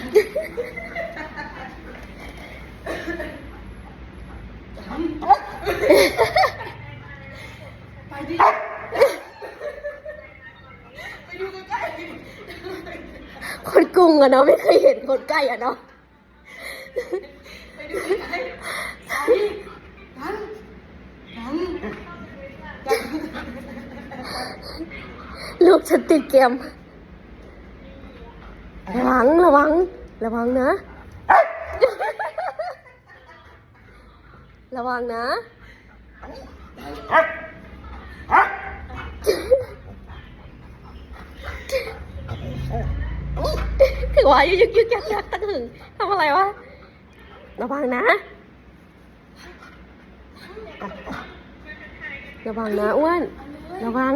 ไปดิ ไปดูใกล้คนกรุงอะเนาะไม่เคยเห็นคนใกล้อะเนาะๆไปดูใกล้ๆไปดันดันดันลูกฉันติดเกมระวังระวัง ระวังนะ ระวังนะ ถือว่ายึกยึกยักยักตะหึงทำอะไรวะ ระวังนะ ระวังนะอ้วน ระวัง